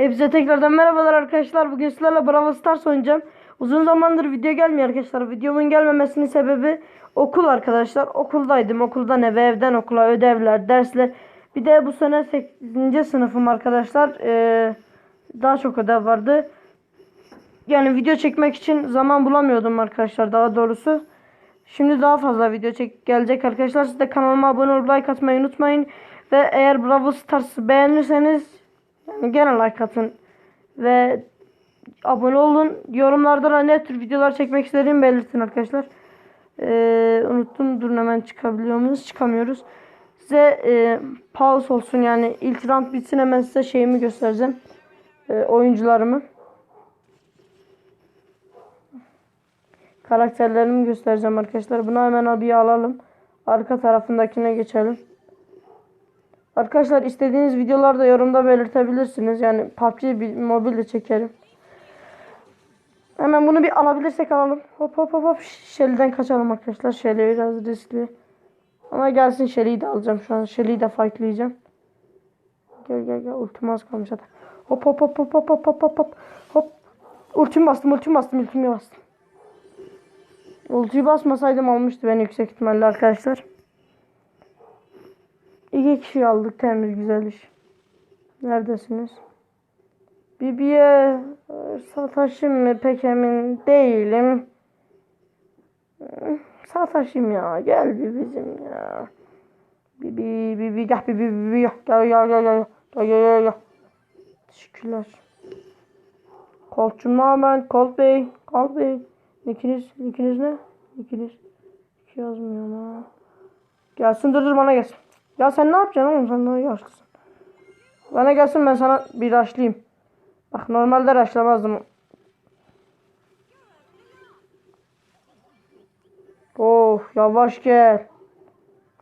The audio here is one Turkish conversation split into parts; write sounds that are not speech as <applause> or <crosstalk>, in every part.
Hepinize tekrardan merhabalar arkadaşlar. Bugün sizlerle Brawl Stars oynayacağım. Uzun zamandır video gelmiyor arkadaşlar. Videomun gelmemesinin sebebi okul arkadaşlar. Okuldaydım. Okuldan eve, evden okula, ödevler, dersler. Bir de bu sene 8. sınıfım arkadaşlar. Ee, daha çok ödev vardı. Yani video çekmek için zaman bulamıyordum arkadaşlar daha doğrusu. Şimdi daha fazla video çek gelecek arkadaşlar. Siz de kanalıma abone olup like atmayı unutmayın. Ve eğer Brawl Stars'ı beğenirseniz yani gene like atın. Ve abone olun. Yorumlarda da ne tür videolar çekmek istediğimi belirtin arkadaşlar. Ee, unuttum. Durun hemen çıkabiliyor muyuz? Çıkamıyoruz. Size e, pause olsun yani ilk round bitsin hemen size şeyimi göstereceğim. E, oyuncularımı. Karakterlerimi göstereceğim arkadaşlar. Bunu hemen bir alalım. Arka tarafındakine geçelim. Arkadaşlar istediğiniz videolarda yorumda belirtebilirsiniz. Yani PUBG mobil de çekerim. Hemen bunu bir alabilirsek alalım. Hop hop hop hop. Shelly'den kaçalım arkadaşlar. Shelly biraz riskli. Ama gelsin Shelly'yi de alacağım şu an. Shelly'yi de fightlayacağım. Gel gel gel. Ultim az kalmış hadi. Hop hop hop hop hop hop hop hop hop. Hop. Ultim bastım ultim bastım ultimi bastım. Ultiyi basmasaydım almıştı beni yüksek ihtimalle arkadaşlar. İki kişi aldık temiz güzel iş. Neredesiniz? Bibi'ye e, sataşım mı pek emin değilim. Hmm, Sataşım ya gel bir bizim ya. Bibi bibi gel bibi bibi gel gel gel gel gel gel gel gel. Teşekkürler. Koltçum ben Colt Bey Colt Bey. Nikiniz, nikiniz ne? Nikiniz. Hiç yazmıyor ama. Gelsin dur dur bana gelsin. Ya sen ne yapacaksın oğlum sen daha yaşlısın. Bana gelsin ben sana bir raşlayayım. Bak normalde raşlamazdım. Of yavaş gel.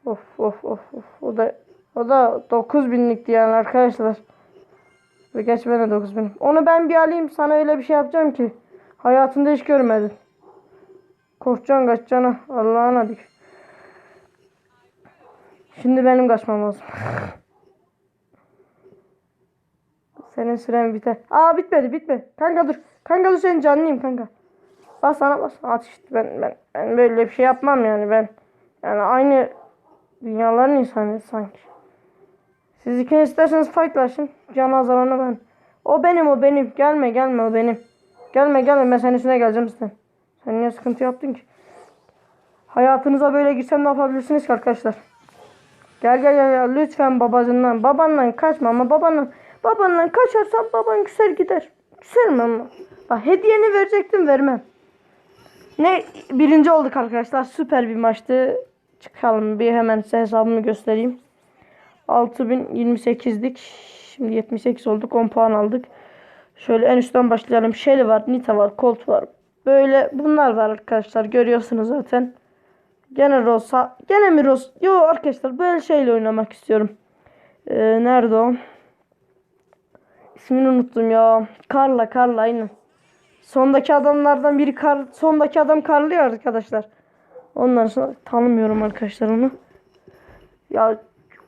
Of of of of. O da o da 9000'likti yani arkadaşlar. Ve geç ben de 9000. Onu ben bir alayım sana öyle bir şey yapacağım ki. Hayatında hiç görmedin. Korkacaksın kaçacaksın. ha. Allah'ın adı. Şimdi benim kaçmam lazım. Senin süren biter. Aa bitmedi bitmedi. Kanka dur. Kanka dur senin canlıyım kanka. Bas sana bas. At işte ben, ben, ben böyle bir şey yapmam yani ben. Yani aynı dünyaların insanıyız sanki. Siz ikiniz isterseniz fightlaşın. Can azalanı ben. O benim o benim. Gelme gelme o benim. Gelme gelme ben senin üstüne geleceğim sen. Sen niye sıkıntı yaptın ki? Hayatınıza böyle girsem ne yapabilirsiniz ki arkadaşlar? Gel gel gel lütfen babacından babandan kaçma ama babandan babandan kaçarsan baban küser gider. Küserim ama. Bak hediyeni verecektim vermem. Ne birinci olduk arkadaşlar. Süper bir maçtı. Çıkalım bir hemen size hesabımı göstereyim. 6028'dik. Şimdi 78 olduk. 10 puan aldık. Şöyle en üstten başlayalım. Shelly var, Nita var, Colt var. Böyle bunlar var arkadaşlar. Görüyorsunuz zaten. Gene Rosa. Gene mi Rosa? Yo arkadaşlar böyle şeyle oynamak istiyorum. Ee, nerede o? İsmini unuttum ya. Karla Karla aynen. Sondaki adamlardan biri kar, sondaki adam Karlı ya arkadaşlar. Ondan sonra tanımıyorum arkadaşlar onu. Ya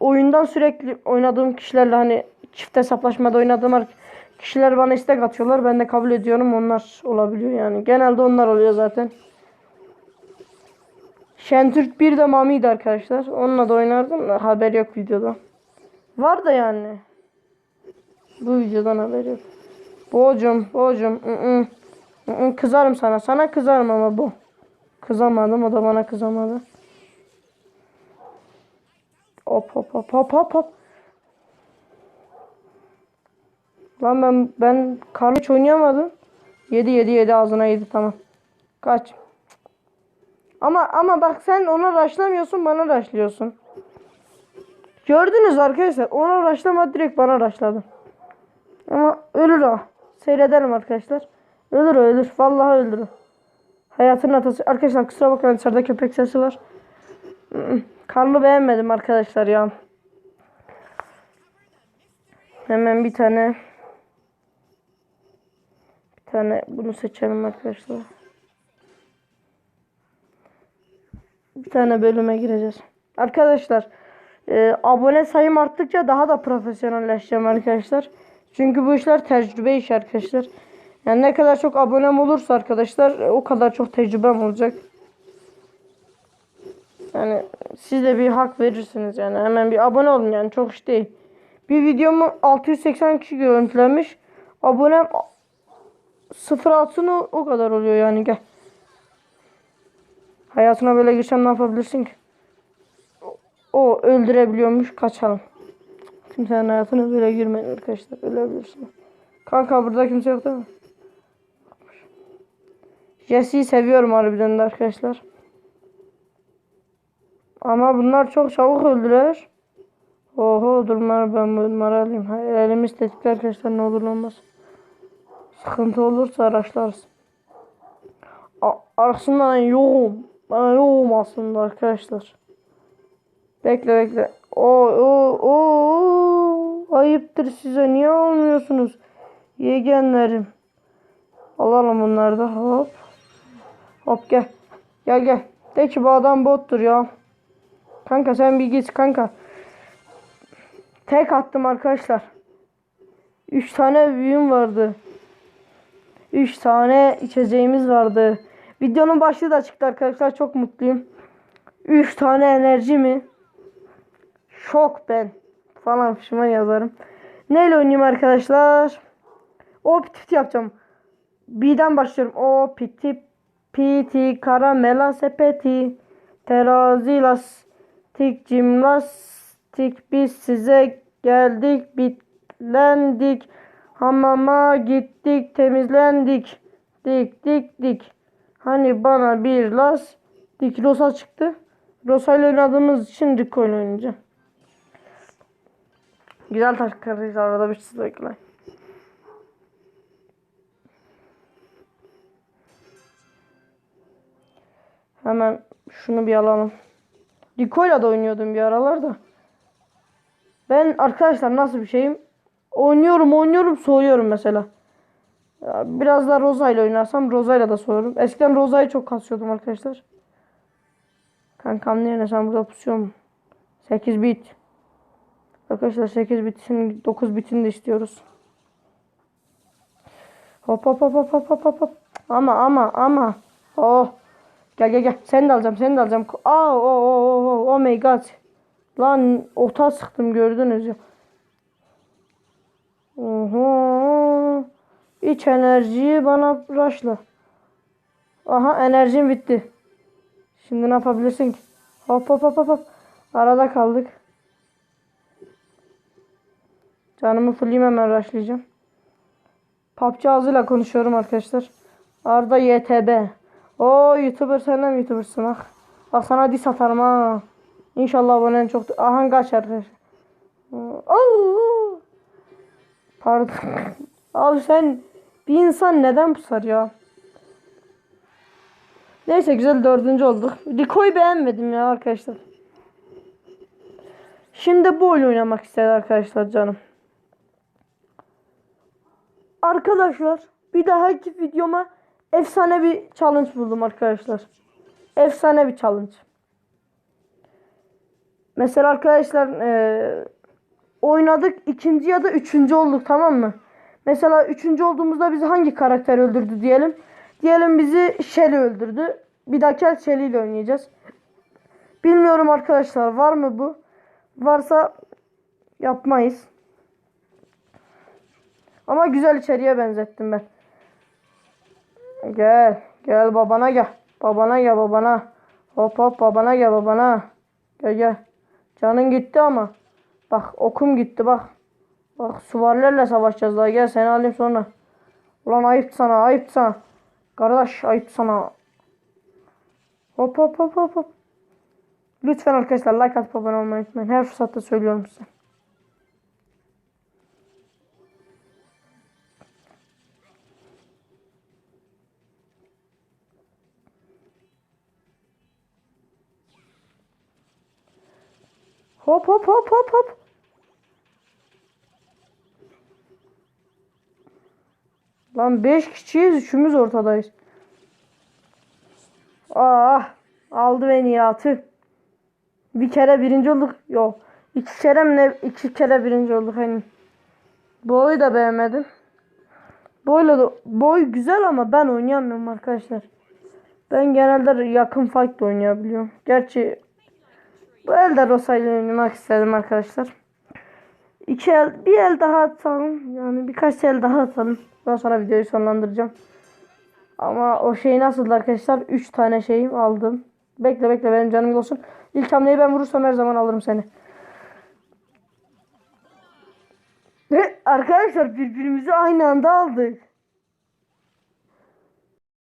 oyundan sürekli oynadığım kişilerle hani çift hesaplaşmada oynadığım kişiler bana istek atıyorlar. Ben de kabul ediyorum. Onlar olabiliyor yani. Genelde onlar oluyor zaten. Şentürk bir de Mami'ydi arkadaşlar. Onunla da oynardım da haber yok videoda. Var da yani. Bu videodan haber yok. Boğacım, boğacım. ı ı. Ü ı, Kızarım sana. Sana kızarım ama bu. Kızamadım. O da bana kızamadı. Hop hop hop hop hop hop. Lan ben ben karlı oynayamadım. Yedi yedi yedi ağzına yedi tamam. Kaç. Ama ama bak sen ona raşlamıyorsun bana raşlıyorsun. Gördünüz arkadaşlar ona raşlama direkt bana raşladı. Ama ölür o. Seyredelim arkadaşlar. Ölür o ölür. Vallahi ölür o. Hayatın atası. Arkadaşlar kusura bakmayın dışarıda köpek sesi var. Mm, Karlı beğenmedim arkadaşlar ya. Hemen bir tane bir tane bunu seçelim arkadaşlar. Bir tane bölüme gireceğiz. Arkadaşlar e, abone sayım arttıkça daha da profesyonelleşeceğim arkadaşlar. Çünkü bu işler tecrübe işi arkadaşlar. Yani ne kadar çok abonem olursa arkadaşlar e, o kadar çok tecrübem olacak. Yani siz de bir hak verirsiniz yani. Hemen bir abone olun yani çok iş değil. Bir videomu 680 kişi görüntülemiş. Abonem 06'ını o kadar oluyor yani gel. Hayatına böyle geçen ne yapabilirsin ki? O öldürebiliyormuş kaçalım. Kimsenin hayatına böyle girmeyin arkadaşlar. Ölebilirsiniz. Kanka burada kimse yok değil mi? Jesse'yi seviyorum harbiden de arkadaşlar. Ama bunlar çok çabuk öldüler. Oho durumlar ben bunları alayım. Hayır, elimiz tetikli arkadaşlar ne olur olmaz. Sıkıntı olursa araçlarız. A- Aslında ben yoğum. Aslında arkadaşlar. Bekle bekle. O o o ayıptır size niye almıyorsunuz? Yegenlerim. Alalım bunları da hop. Hop gel. Gel gel. De ki bu adam bottur ya. Kanka sen bir git kanka. Tek attım arkadaşlar. 3 tane büyüm vardı. 3 tane içeceğimiz vardı. Videonun başlığı da çıktı arkadaşlar. Çok mutluyum. 3 tane enerji mi? Şok ben. Falan fişman yazarım. Neyle oynayayım arkadaşlar? O piti yapacağım. B'den başlıyorum. O piti piti karamela sepeti terazi lastik cimnastik biz size geldik bitlendik hamama gittik temizlendik dik dik dik hani bana bir lastik Rosa çıktı Rosa ile oynadığımız için Rico ile oynayacağım güzel taşlarız arada bir sıkıntı Hemen şunu bir alalım. Rico'yla da oynuyordum bir aralarda. Ben arkadaşlar nasıl bir şeyim? Oynuyorum oynuyorum soğuyorum mesela. Biraz da Rosa ile oynarsam Rosa ile de soğuyorum. Eskiden Rosa'yı çok kasıyordum arkadaşlar. Kankam ne sen burada pusuyorum. 8 bit. Arkadaşlar 8 bitin 9 bitini de istiyoruz. Hop hop hop hop hop hop hop. Ama ama ama. Oh. Gel gel gel. Seni de alacağım. Seni de alacağım. Aa o o o o oh my god. Lan ota sıktım gördünüz ya. Oho. İç enerjiyi bana rushla. Aha enerjim bitti. Şimdi ne yapabilirsin ki? Hop hop hop hop. Arada kaldık. Canımı fulleyim hemen rushlayacağım. PUBG ağzıyla konuşuyorum arkadaşlar. Arda YTB. O YouTuber sen mi YouTuber'sın ah. Bak sana diss atarım ha. İnşallah abonen çok. Aha kaç arkadaşlar. Oo. Pardon. <laughs> Abi sen bir insan neden pusar ya? Neyse güzel dördüncü olduk. Rico'yu beğenmedim ya arkadaşlar. Şimdi bu oyun oynamak istedi arkadaşlar canım. Arkadaşlar bir dahaki videoma efsane bir challenge buldum arkadaşlar. Efsane bir challenge. Mesela arkadaşlar e, oynadık ikinci ya da üçüncü olduk tamam mı? Mesela üçüncü olduğumuzda bizi hangi karakter öldürdü diyelim. Diyelim bizi Shelly öldürdü. Bir dahaki Shelly ile oynayacağız. Bilmiyorum arkadaşlar var mı bu? Varsa yapmayız. Ama güzel içeriye benzettim ben. Gel. Gel babana gel. Babana gel babana. Hop hop babana gel babana. Gel gel. Canın gitti ama. Bak okum gitti bak. Bak süvarilerle savaşacağız daha. Gel seni alayım sonra. Ulan ayıp sana ayıp sana. Kardeş ayıp sana. Hop hop hop hop hop. Lütfen arkadaşlar like atıp abone olmayı unutmayın. Her fırsatta söylüyorum size. Hop hop hop hop hop. Lan 5 kişiyiz üçümüz ortadayız. Ah aldı beni ya tüh. Bir kere birinci olduk. Yok. İki kere mi ne? İki kere birinci olduk hani. Boyu da beğenmedim. Boyla da boy güzel ama ben oynayamıyorum arkadaşlar. Ben genelde yakın fight oynayabiliyorum. Gerçi bu elde Rosa ile oynamak istedim arkadaşlar. İki el, bir el daha atalım. Yani birkaç el daha atalım. Daha sonra videoyu sonlandıracağım. Ama o şey nasıldı arkadaşlar? 3 tane şeyim aldım. Bekle bekle benim canım olsun. İlk hamleyi ben vurursam her zaman alırım seni. Ve arkadaşlar birbirimizi aynı anda aldık.